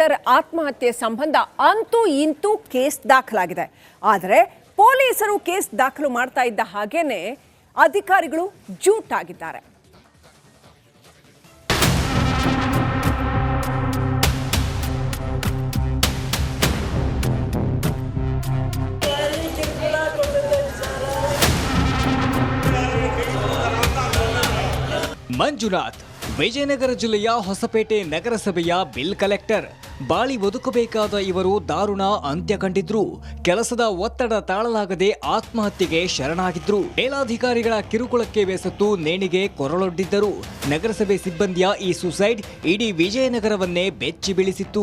Collector ಆತ್ಮಹತ್ಯೆ ಸಂಬಂಧ ಅಂತೂ ಇಂತೂ ಕೇಸ್ ದಾಖಲಾಗಿದೆ. ಆದರೆ ಪೊಲೀಸರು ಕೇಸ್ ದಾಖಲು ಮಾಡ್ತಾ ಇದ್ದ ಹಾಗೇನೆ ಅಧಿಕಾರಿಗಳು ಜೂಟ್ ಆಗಿದ್ದಾರೆ ಮಂಜುನಾಥ್, ವಿಜಯನಗರ ಜಿಲ್ಲೆಯ ಹೊಸಪೇಟೆ ನಗರಸಭೆಯ ಬಿಲ್ ಕಲೆಕ್ಟರ್. ಬಾಳಿ ಬದುಕಬೇಕಾದ ಇವರು ದಾರುಣ ಅಂತ್ಯ ಕಂಡಿದ್ರು. ಕೆಲಸದ ಒತ್ತಡ ತಾಳಲಾಗದೆ ಆತ್ಮಹತ್ಯೆಗೆ ಶರಣಾಗಿದ್ರು. ಮೇಲಾಧಿಕಾರಿಗಳ ಕಿರುಕುಳಕ್ಕೆ ಬೇಸತ್ತು ನೇಣಿಗೆ ಕೊರಳೊಡ್ಡಿದ್ದರು. ನಗರಸಭೆ ಸಿಬ್ಬಂದಿಯ ಈ ಸುಸೈಡ್ ಇಡೀ ವಿಜಯನಗರವನ್ನೇ ಬೆಚ್ಚಿ ಬೀಳಿಸಿತ್ತು.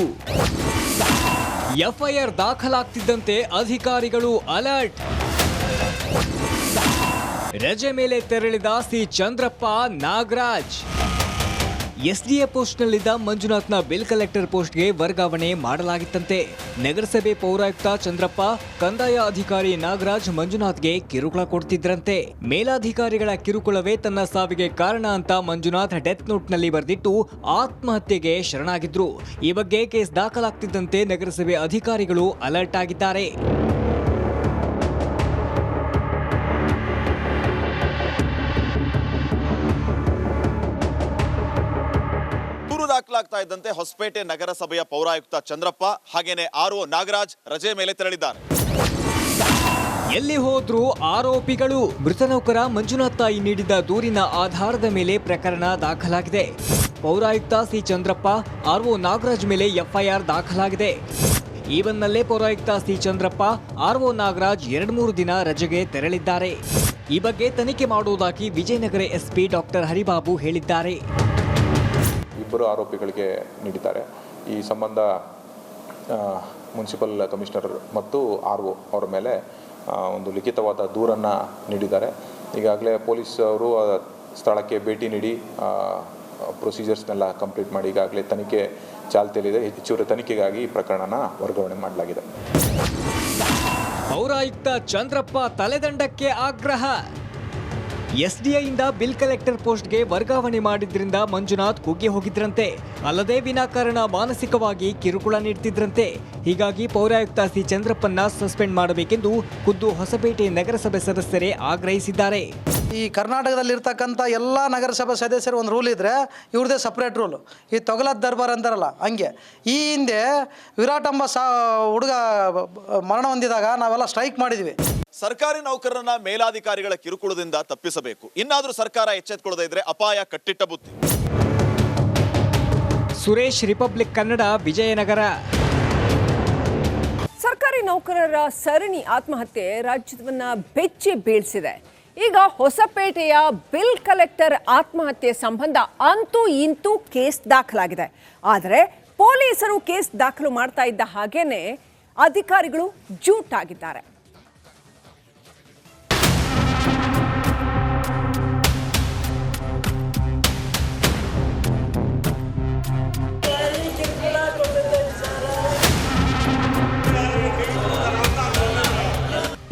ಎಫ್ಐಆರ್ ದಾಖಲಾಗ್ತಿದ್ದಂತೆ ಅಧಿಕಾರಿಗಳು ಅಲರ್ಟ್. ರಜೆ ಮೇಲೆ ತೆರಳಿದ ಸಿ ಚಂದ್ರಪ್ಪ ನಾಗರಾಜ್. ಎಸ್ಡಿಎ ಪೋಸ್ಟ್ನಲ್ಲಿದ್ದ ಮಂಜುನಾಥ್ನ ಬಿಲ್ ಕಲೆಕ್ಟರ್ ಪೋಸ್ಟ್ಗೆ ವರ್ಗಾವಣೆ ಮಾಡಲಾಗಿತ್ತಂತೆ. ನಗರಸಭೆ ಪೌರಾಯುಕ್ತ ಚಂದ್ರಪ್ಪ, ಕಂದಾಯ ಅಧಿಕಾರಿ ನಾಗರಾಜ್ ಮಂಜುನಾಥ್ಗೆ ಕಿರುಕುಳ ಕೊಡ್ತಿದ್ರಂತೆ. ಮೇಲಾಧಿಕಾರಿಗಳ ಕಿರುಕುಳವೇ ತನ್ನ ಸಾವಿಗೆ ಕಾರಣ ಅಂತ ಮಂಜುನಾಥ್ ಡೆತ್ ನೋಟ್ನಲ್ಲಿ ಬರೆದಿಟ್ಟು ಆತ್ಮಹತ್ಯೆಗೆ ಶರಣಾಗಿದ್ರು. ಈ ಬಗ್ಗೆ ಕೇಸ್ ದಾಖಲಾಗ್ತಿದ್ದಂತೆ ನಗರಸಭೆ ಅಧಿಕಾರಿಗಳು ಅಲರ್ಟ್ ಆಗಿದ್ದಾರೆ. ದಾಖಲಾಗ್ತಾ ಇದ್ದಂತೆ ಹೊಸಪೇಟೆ ನಗರಸಭೆಯ ಪೌರಾಯುಕ್ತ ಚಂದ್ರಪ್ಪ ಹಾಗೇನೆ ಆರ್ ನಾಗರಾಜ್ ರಜೆ ಮೇಲೆ ತೆರಳಿದ್ದಾರೆ. ಎಲ್ಲಿ ಹೋದ್ರೂ ಆರೋಪಿಗಳು ಮೃತ ನೌಕರ ಮಂಜುನಾಥ್ ತಾಯಿ ನೀಡಿದ ದೂರಿನ ಆಧಾರದ ಮೇಲೆ ಪ್ರಕರಣ ದಾಖಲಾಗಿದೆ. ಪೌರಾಯುಕ್ತ ಸಿ ಚಂದ್ರಪ್ಪ, ಆರ್ಒ ನಾಗರಾಜ್ ಮೇಲೆ ಎಫ್ಐಆರ್ ದಾಖಲಾಗಿದೆ. ಈ ಪೌರಾಯುಕ್ತ ಸಿ ಚಂದ್ರಪ್ಪ, ಆರ್ಒ ನಾಗರಾಜ್ ಎರಡು ಮೂರು ದಿನ ರಜೆಗೆ ತೆರಳಿದ್ದಾರೆ. ಈ ಬಗ್ಗೆ ತನಿಖೆ ಮಾಡುವುದಾಗಿ ವಿಜಯನಗರ ಎಸ್ಪಿ ಡಾಕ್ಟರ್ ಹರಿಬಾಬು ಹೇಳಿದ್ದಾರೆ. ಇಬ್ಬರು ಆರೋಪಿಗಳಿಗೆ ನೀಡಿದ್ದಾರೆ. ಈ ಸಂಬಂಧ ಮುನ್ಸಿಪಲ್ ಕಮಿಷನರ್ ಮತ್ತು ಆರ್ ಒ ಅವರ ಮೇಲೆ ಒಂದು ಲಿಖಿತವಾದ ದೂರನ್ನು ನೀಡಿದ್ದಾರೆ. ಈಗಾಗಲೇ ಪೊಲೀಸ್ ಅವರು ಸ್ಥಳಕ್ಕೆ ಭೇಟಿ ನೀಡಿ ಪ್ರೊಸೀಜರ್ಸ್ನೆಲ್ಲ ಕಂಪ್ಲೀಟ್ ಮಾಡಿ ಈಗಾಗಲೇ ತನಿಖೆ ಚಾಲ್ತಿಯಲ್ಲಿದೆ. ಹೆಚ್ಚುವರಿ ತನಿಖೆಗಾಗಿ ಈ ಪ್ರಕರಣನ ವರ್ಗಾವಣೆ ಮಾಡಲಾಗಿದೆ. ಪೌರಾಯುಕ್ತ ಚಂದ್ರಪ್ಪ ತಲೆದಂಡಕ್ಕೆ ಆಗ್ರಹ. ಎಸ್ಡಿಐಯಿಂದ ಬಿಲ್ ಕಲೆಕ್ಟರ್ ಪೋಸ್ಟ್ಗೆ ವರ್ಗಾವಣೆ ಮಾಡಿದ್ರಿಂದ ಮಂಜುನಾಥ್ ಕುಗ್ಗಿ ಹೋಗಿದ್ರಂತೆ. ಅಲ್ಲದೆ ವಿನಾಕಾರಣ ಮಾನಸಿಕವಾಗಿ ಕಿರುಕುಳ ನೀಡ್ತಿದ್ರಂತೆ. ಹೀಗಾಗಿ ಪೌರಾಯುಕ್ತ ಸಿ. ಚಂದ್ರಪ್ಪನ್ನ ಸಸ್ಪೆಂಡ್ ಮಾಡಬೇಕೆಂದು ಖುದ್ದು ಹೊಸಪೇಟೆ ನಗರಸಭೆ ಸದಸ್ಯರೇ ಆಗ್ರಹಿಸಿದ್ದಾರೆ. ಈ ಕರ್ನಾಟಕದಲ್ಲಿರ್ತಕ್ಕಂಥ ಎಲ್ಲ ನಗರಸಭಾ ಸದಸ್ಯರು ಒಂದು ರೂಲ್ ಇದ್ದರೆ ಇವ್ರದೇ ಸಪ್ರೇಟ್ ರೂಲು ಈ ತೊಗಲದ ದರ್ಬಾರ್ ಅಂತಾರಲ್ಲ, ಹಂಗೆ. ಈ ಹಿಂದೆ ವಿರಾಟ್ ಎಂಬ ಸಾ ಹುಡುಗ ಮರಣ ಹೊಂದಿದಾಗ ನಾವೆಲ್ಲ ಸ್ಟ್ರೈಕ್ ಮಾಡಿದ್ವಿ. ಸರ್ಕಾರಿ ನೌಕರರನ್ನ ಮೇಲಾಧಿಕಾರಿಗಳ ಕಿರುಕುಳದಿಂದ ತಪ್ಪಿಸಬೇಕು. ಇನ್ನಾದರೂ ಸರ್ಕಾರ ಎಚ್ಚೆತ್ತುಕೊಳ್ಳದೇ ಇದ್ರೆ ಅಪಾಯ ಕಟ್ಟಿಟ್ಟ ಬುತ್ತಿ ಸುರೇಶ್ ರಿಪಬ್ಲಿಕ್ ಕನ್ನಡ ವಿಜಯನಗರ. ಸರ್ಕಾರಿ ನೌಕರರ ಸರಣಿ ಆತ್ಮಹತ್ಯೆ ರಾಜ್ಯವನ್ನ ಬೆಚ್ಚಿ ಬೀಳ್ಸಿದೆ. ಈಗ ಹೊಸಪೇಟೆಯ ಬಿಲ್ ಕಲೆಕ್ಟರ್ ಆತ್ಮಹತ್ಯೆ ಸಂಬಂಧ ಅಂತೂ ಇಂತೂ ಕೇಸ್ ದಾಖಲಾಗಿದೆ. ಆದರೆ ಪೊಲೀಸರು ಕೇಸ್ ದಾಖಲು ಮಾಡ್ತಾ ಇದ್ದ ಹಾಗೇನೆ ಅಧಿಕಾರಿಗಳು ಜೂಟ್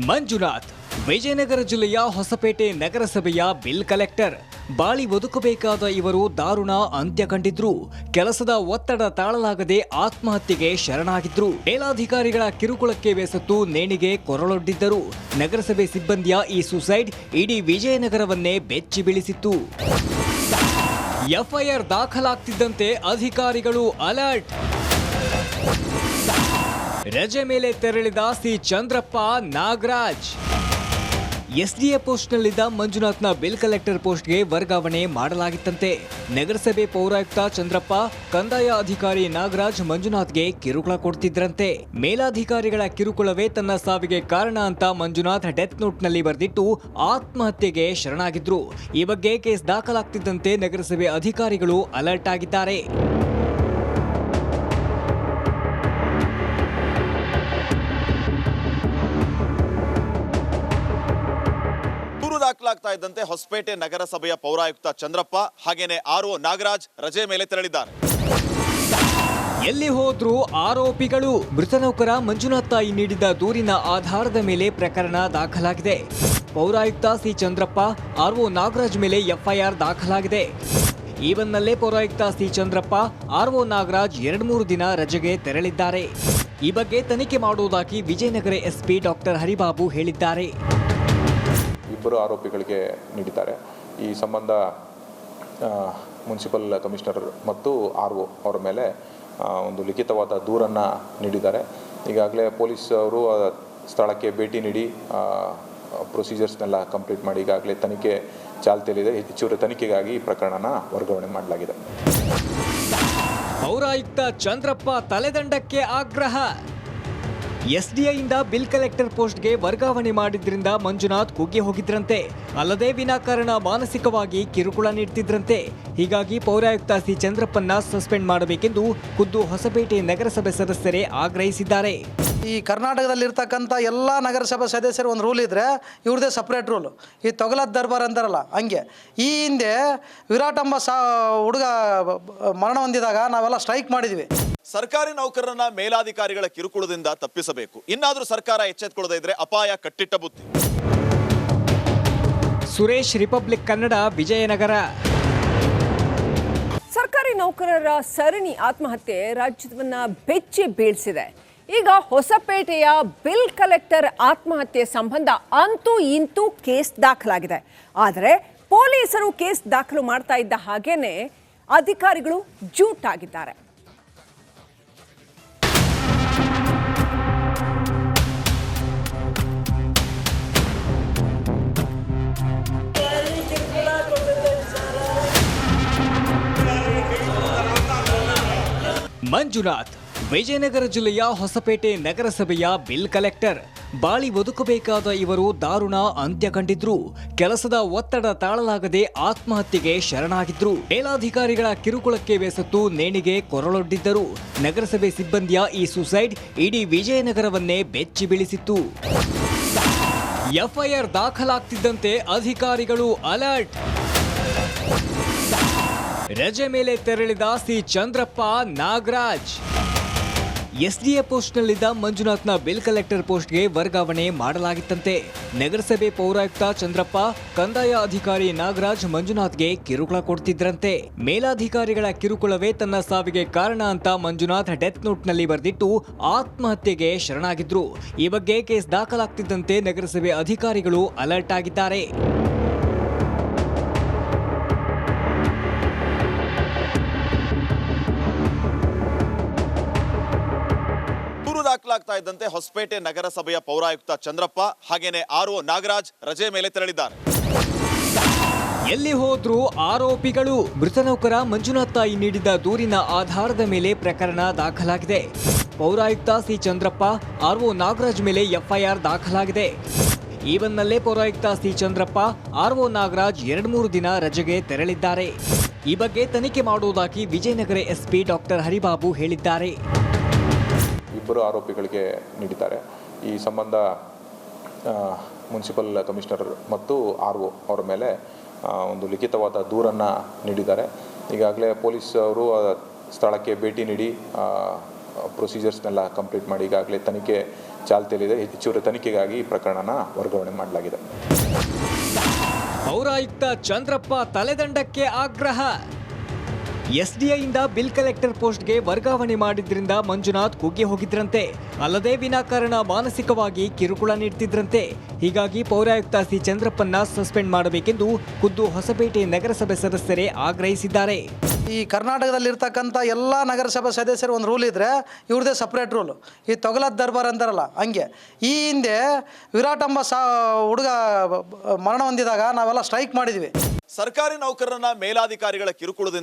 ಮಂಜುನಾಥ್, ವಿಜಯನಗರ ಜಿಲ್ಲೆಯ ಹೊಸಪೇಟೆ ನಗರಸಭೆಯ ಬಿಲ್ ಕಲೆಕ್ಟರ್. ಬಾಳಿ ಬದುಕಬೇಕಾದ ಇವರು ದಾರುಣ ಅಂತ್ಯ ಕಂಡಿದ್ರು. ಕೆಲಸದ ಒತ್ತಡ ತಾಳಲಾಗದೆ ಆತ್ಮಹತ್ಯೆಗೆ ಶರಣಾಗಿದ್ರು. ಮೇಲಾಧಿಕಾರಿಗಳ ಕಿರುಕುಳಕ್ಕೆ ಬೇಸತ್ತು ನೇಣಿಗೆ ಕೊರಳೊಡ್ಡಿದ್ದರು. ನಗರಸಭೆ ಸಿಬ್ಬಂದಿಯ ಈ ಸುಸೈಡ್ ಇಡೀ ವಿಜಯನಗರವನ್ನೇ ಬೆಚ್ಚಿ ಬೀಳಿಸಿತ್ತು. ಎಫ್ಐಆರ್ ದಾಖಲಾಗ್ತಿದ್ದಂತೆ ಅಧಿಕಾರಿಗಳು ಅಲರ್ಟ್. ರಜೆ ಮೇಲೆ ತೆರಳಿದ ಸಿ ಚಂದ್ರಪ್ಪ ನಾಗರಾಜ್. ಎಸ್ಡಿಎ ಪೋಸ್ಟ್ನಲ್ಲಿದ್ದ ಮಂಜುನಾಥ್ನ ಬಿಲ್ ಕಲೆಕ್ಟರ್ ಪೋಸ್ಟ್ಗೆ ವರ್ಗಾವಣೆ ಮಾಡಲಾಗಿತ್ತಂತೆ. ನಗರಸಭೆ ಪೌರಾಯುಕ್ತ ಚಂದ್ರಪ್ಪ, ಕಂದಾಯ ಅಧಿಕಾರಿ ನಾಗರಾಜ್ ಮಂಜುನಾಥ್ಗೆ ಕಿರುಕುಳ ಕೊಡ್ತಿದ್ರಂತೆ. ಮೇಲಾಧಿಕಾರಿಗಳ ಕಿರುಕುಳವೇ ತನ್ನ ಸಾವಿಗೆ ಕಾರಣ ಅಂತ ಮಂಜುನಾಥ್ ಡೆತ್ ನೋಟ್ನಲ್ಲಿ ಬರೆದಿಟ್ಟು ಆತ್ಮಹತ್ಯೆಗೆ ಶರಣಾಗಿದ್ರು. ಈ ಬಗ್ಗೆ ಕೇಸ್ ದಾಖಲಾಗ್ತಿದ್ದಂತೆ ನಗರಸಭೆ ಅಧಿಕಾರಿಗಳು ಅಲರ್ಟ್ ಆಗಿದ್ದಾರೆ. ದಾಖಲಾಗ್ತಾ ಇದ್ದಂತೆ ಹೊಸಪೇಟೆ ನಗರಸಭೆಯ ಪೌರಾಯುಕ್ತ ಚಂದ್ರಪ್ಪ ಹಾಗೇನೆ ಆರ್ ಒ ನಾಗರಾಜ್ ರಜೆ ಮೇಲೆ ತೆರಳಿದ್ದಾರೆ. ಎಲ್ಲಿ ಹೋದ್ರೂ ಆರೋಪಿಗಳು ಮೃತ ನೌಕರ ಮಂಜುನಾಥ್ ತಾಯಿ ನೀಡಿದ ದೂರಿನ ಆಧಾರದ ಮೇಲೆ ಪ್ರಕರಣ ದಾಖಲಾಗಿದೆ. ಪೌರಾಯುಕ್ತ ಸಿ ಚಂದ್ರಪ್ಪ, ಆರ್ಒ ನಾಗರಾಜ್ ಮೇಲೆ ಎಫ್ಐಆರ್ ದಾಖಲಾಗಿದೆ. ಈವನ್ನಲ್ಲೇ ಪೌರಾಯುಕ್ತ ಸಿ ಚಂದ್ರಪ್ಪ, ಆರ್ಒ ನಾಗರಾಜ್ ಎರಡ್ ಮೂರು ದಿನ ರಜೆಗೆ ತೆರಳಿದ್ದಾರೆ. ಈ ಬಗ್ಗೆ ತನಿಖೆ ಮಾಡುವುದಾಗಿ ವಿಜಯನಗರ ಎಸ್ಪಿ ಡಾಕ್ಟರ್ ಹರಿಬಾಬು ಹೇಳಿದ್ದಾರೆ. ಇಬ್ಬರು ಆರೋಪಿಗಳಿಗೆ ನೀಡಿದ್ದಾರೆ. ಈ ಸಂಬಂಧ ಮುನ್ಸಿಪಲ್ ಕಮಿಷನರ್ ಮತ್ತು ಆರ್ ಒ ಅವರ ಮೇಲೆ ಒಂದು ಲಿಖಿತವಾದ ದೂರನ್ನು ನೀಡಿದ್ದಾರೆ. ಈಗಾಗಲೇ ಪೊಲೀಸ್ ಸ್ಥಳಕ್ಕೆ ಭೇಟಿ ನೀಡಿ ಪ್ರೊಸೀಜರ್ಸ್ನೆಲ್ಲ ಕಂಪ್ಲೀಟ್ ಮಾಡಿ ಈಗಾಗಲೇ ತನಿಖೆ ಚಾಲ್ತಿಯಲ್ಲಿದೆ. ಹೆಚ್ಚುವರಿ ತನಿಖೆಗಾಗಿ ಈ ಪ್ರಕರಣನ ವರ್ಗಾವಣೆ ಮಾಡಲಾಗಿದೆ. ಪೌರಾಯುಕ್ತ ಚಂದ್ರಪ್ಪ ತಲೆದಂಡಕ್ಕೆ ಆಗ್ರಹ. ಎಸ್ಡಿಐಯಿಂದ ಬಿಲ್ ಕಲೆಕ್ಟರ್ ಪೋಸ್ಟ್ಗೆ ವರ್ಗಾವಣೆ ಮಾಡಿದ್ರಿಂದ ಮಂಜುನಾಥ್ ಕುಗ್ಗಿ ಹೋಗಿದ್ರಂತೆ. ಅಲ್ಲದೆ ವಿನಾಕಾರಣ ಮಾನಸಿಕವಾಗಿ ಕಿರುಕುಳ ನೀಡ್ತಿದ್ರಂತೆ. ಹೀಗಾಗಿ ಪೌರಾಯುಕ್ತ ಸಿ. ಚಂದ್ರಪ್ಪನ್ನ ಸಸ್ಪೆಂಡ್ ಮಾಡಬೇಕೆಂದು ಖುದ್ದು ಹೊಸಪೇಟೆ ನಗರಸಭೆ ಸದಸ್ಯರೇ ಆಗ್ರಹಿಸಿದ್ದಾರೆ. ಈ ಕರ್ನಾಟಕದಲ್ಲಿರ್ತಕ್ಕಂಥ ಎಲ್ಲ ನಗರಸಭಾ ಸದಸ್ಯರು ಒಂದು ರೂಲ್ ಇದ್ದರೆ ಇವ್ರದೇ ಸಪ್ರೇಟ್ ರೂಲು ಈ ತೊಗಲದ ದರ್ಬಾರ್ ಅಂತಾರಲ್ಲ ಹಂಗೆ. ಈ ಹಿಂದೆ ವಿರಾಟಂಬ ಸಾ ಹುಡುಗ ಮರಣ ಹೊಂದಿದಾಗ ನಾವೆಲ್ಲ ಸ್ಟ್ರೈಕ್ ಮಾಡಿದ್ವಿ. ಸರ್ಕಾರಿ ನೌಕರರನ್ನ ಮೇಲಾಧಿಕಾರಿಗಳ ಕಿರುಕುಳದಿಂದ ತಪ್ಪಿಸಬೇಕು. ಇನ್ನಾದರೂ ಸರ್ಕಾರ ಎಚ್ಚೆತ್ತುಕೊಳ್ಳದೇ ಇದ್ರೆ ಅಪಾಯ ಕಟ್ಟಿಟ್ಟ ಬುತ್ತಿ ಸುರೇಶ್ ರಿಪಬ್ಲಿಕ್ ಕನ್ನಡ, ವಿಜಯನಗರ. ಸರ್ಕಾರಿ ನೌಕರರ ಸರಣಿ ಆತ್ಮಹತ್ಯೆ ರಾಜ್ಯವನ್ನ ಬೆಚ್ಚಿ ಬೀಳಿಸಿದೆ. ಈಗ ಹೊಸಪೇಟೆಯ ಬಿಲ್ ಕಲೆಕ್ಟರ್ ಆತ್ಮಹತ್ಯೆ ಸಂಬಂಧ ಅಂತೂ ಇಂತೂ ಕೇಸ್ ದಾಖಲಾಗಿದೆ. ಆದರೆ ಪೊಲೀಸರು ಕೇಸ್ ದಾಖಲು ಮಾಡ್ತಾ ಇದ್ದ ಹಾಗೇನೆ ಅಧಿಕಾರಿಗಳು ಜೂಟಾಗಿದ್ದಾರೆ. ಮಂಜುನಾಥ್, ವಿಜಯನಗರ ಜಿಲ್ಲೆಯ ಹೊಸಪೇಟೆ ನಗರಸಭೆಯ ಬಿಲ್ ಕಲೆಕ್ಟರ್. ಬಾಳಿ ಬದುಕಬೇಕಾದ ಇವರು ದಾರುಣ ಅಂತ್ಯ ಕಂಡಿದ್ರು ಕೆಲಸದ ಒತ್ತಡ ತಾಳಲಾಗದೆ ಆತ್ಮಹತ್ಯೆಗೆ ಶರಣಾಗಿದ್ರು. ಮೇಲಾಧಿಕಾರಿಗಳ ಕಿರುಕುಳಕ್ಕೆ ಬೇಸತ್ತು ನೇಣಿಗೆ ಕೊರಳೊಡ್ಡಿದ್ದರು. ನಗರಸಭೆ ಸಿಬ್ಬಂದಿಯ ಈ ಸುಸೈಡ್ ಇಡೀ ವಿಜಯನಗರವನ್ನೇ ಬೆಚ್ಚಿ ಬೀಳಿಸಿತ್ತು. ಎಫ್ಐಆರ್ ದಾಖಲಾಗ್ತಿದ್ದಂತೆ ಅಧಿಕಾರಿಗಳು ಅಲರ್ಟ್. ರಜೆ ಮೇಲೆ ತೆರಳಿದ ಸಿ ಚಂದ್ರಪ್ಪ ನಾಗರಾಜ್. ಎಸ್ಡಿಎ ಪೋಸ್ಟ್ನಲ್ಲಿದ್ದ ಮಂಜುನಾಥ್ನ ಬಿಲ್ ಕಲೆಕ್ಟರ್ ಪೋಸ್ಟ್ಗೆ ವರ್ಗಾವಣೆ ಮಾಡಲಾಗಿತ್ತಂತೆ. ನಗರಸಭೆ ಪೌರಾಯುಕ್ತ ಚಂದ್ರಪ್ಪ, ಕಂದಾಯ ಅಧಿಕಾರಿ ನಾಗರಾಜ್ ಮಂಜುನಾಥ್ಗೆ ಕಿರುಕುಳ ಕೊಡ್ತಿದ್ರಂತೆ. ಮೇಲಾಧಿಕಾರಿಗಳ ಕಿರುಕುಳವೇ ತನ್ನ ಸಾವಿಗೆ ಕಾರಣ ಅಂತ ಮಂಜುನಾಥ್ ಡೆತ್ ನೋಟ್ನಲ್ಲಿ ಬರೆದಿಟ್ಟು ಆತ್ಮಹತ್ಯೆಗೆ ಶರಣಾಗಿದ್ರು. ಈ ಬಗ್ಗೆ ಕೇಸ್ ದಾಖಲಾಗ್ತಿದ್ದಂತೆ ನಗರಸಭೆ ಅಧಿಕಾರಿಗಳು ಅಲರ್ಟ್ ಆಗಿದ್ದಾರೆ. ದಾಖಲಾಗ್ತಾ ಇದ್ದಂತೆ ಹೊಸಪೇಟೆ ನಗರಸಭೆಯ ಪೌರಾಯುಕ್ತ ಚಂದ್ರಪ್ಪ, ಹಾಗೇನೆ ಆರ್ ಒ ನಾಗರಾಜ್ ರಜೆ ಮೇಲೆ ತೆರಳಿದ್ದಾರೆ. ಎಲ್ಲಿ ಹೋದ್ರೂ ಆರೋಪಿಗಳು ಮೃತ ನೌಕರ ಮಂಜುನಾಥ್ ತಾಯಿ ನೀಡಿದ ದೂರಿನ ಆಧಾರದ ಮೇಲೆ ಪ್ರಕರಣ ದಾಖಲಾಗಿದೆ. ಪೌರಾಯುಕ್ತ ಸಿ ಚಂದ್ರಪ್ಪ ಆರ್ಒ ನಾಗರಾಜ್ ಮೇಲೆ ಎಫ್ಐಆರ್ ದಾಖಲಾಗಿದೆ. ಈವನ್ನಲ್ಲೇ ಪೌರಾಯುಕ್ತ ಸಿ ಚಂದ್ರಪ್ಪ ಆರ್ಒ ನಾಗರಾಜ್ ಎರಡ್ ಮೂರು ದಿನ ರಜೆಗೆ ತೆರಳಿದ್ದಾರೆ. ಈ ಬಗ್ಗೆ ತನಿಖೆ ಮಾಡುವುದಾಗಿ ವಿಜಯನಗರ ಎಸ್ಪಿ ಡಾಕ್ಟರ್ ಹರಿಬಾಬು ಹೇಳಿದ್ದಾರೆ. ಇಬ್ಬರು ಆರೋಪಿಗಳಿಗೆ ನೀಡಿದ್ದಾರೆ. ಈ ಸಂಬಂಧ ಮುನ್ಸಿಪಲ್ ಕಮಿಷನರ್ ಮತ್ತು ಆರ್ ಒ ಅವರ ಮೇಲೆ ಒಂದು ಲಿಖಿತವಾದ ದೂರನ್ನು ನೀಡಿದ್ದಾರೆ. ಈಗಾಗಲೇ ಪೊಲೀಸ್ ಅವರು ಆ ಸ್ಥಳಕ್ಕೆ ಭೇಟಿ ನೀಡಿ ಪ್ರೊಸೀಜರ್ಸ್ನೆಲ್ಲ ಕಂಪ್ಲೀಟ್ ಮಾಡಿ ಈಗಾಗಲೇ ತನಿಖೆ ಚಾಲ್ತಿಯಲ್ಲಿದೆ. ಹೆಚ್ಚುವರಿ ತನಿಖೆಗಾಗಿ ಈ ಪ್ರಕರಣನ ವರ್ಗಾವಣೆ ಮಾಡಲಾಗಿದೆ. ಪೌರಾಯುಕ್ತ ಚಂದ್ರಪ್ಪ ತಲೆದಂಡಕ್ಕೆ ಆಗ್ರಹ. ಎಸ್ಡಿಐಯಿಂದ ಬಿಲ್ ಕಲೆಕ್ಟರ್ ಪೋಸ್ಟ್ಗೆ ವರ್ಗಾವಣೆ ಮಾಡಿದ್ರಿಂದ ಮಂಜುನಾಥ್ ಕುಗ್ಗಿ ಹೋಗಿದ್ರಂತೆ. ಅಲ್ಲದೆ ವಿನಾಕಾರಣ ಮಾನಸಿಕವಾಗಿ ಕಿರುಕುಳ ನೀಡ್ತಿದ್ರಂತೆ. ಹೀಗಾಗಿ ಪೌರಾಯುಕ್ತ ಸಿ. ಚಂದ್ರಪ್ಪನ್ನ ಸಸ್ಪೆಂಡ್ ಮಾಡಬೇಕೆಂದು ಖುದ್ದು ಹೊಸಪೇಟೆ ನಗರಸಭೆ ಸದಸ್ಯರೇ ಆಗ್ರಹಿಸಿದ್ದಾರೆ. ಈ ಕರ್ನಾಟಕದಲ್ಲಿರ್ತಕ್ಕಂಥ ಎಲ್ಲ ನಗರಸಭಾ ಸದಸ್ಯರು ಒಂದು ರೂಲ್ ಇದ್ದರೆ ಇವ್ರದೇ ಸಪ್ರೇಟ್ ರೂಲ್. ಈ ತೊಗಲದ ದರ್ಬಾರ್ ಅಂತಾರಲ್ಲ ಹಂಗೆ. ಈ ಹಿಂದೆ ವಿರಾಟಂಬ ಸಾ ಹುಡುಗ ಮರಣ ಹೊಂದಿದಾಗ ನಾವೆಲ್ಲ ಸ್ಟ್ರೈಕ್ ಮಾಡಿದ್ವಿ. ಸರ್ಕಾರಿ ನೌಕರರನ್ನ ಮೇಲಾಧಿಕಾರಿಗಳ ಕಿರುಕುಳದಿಂದ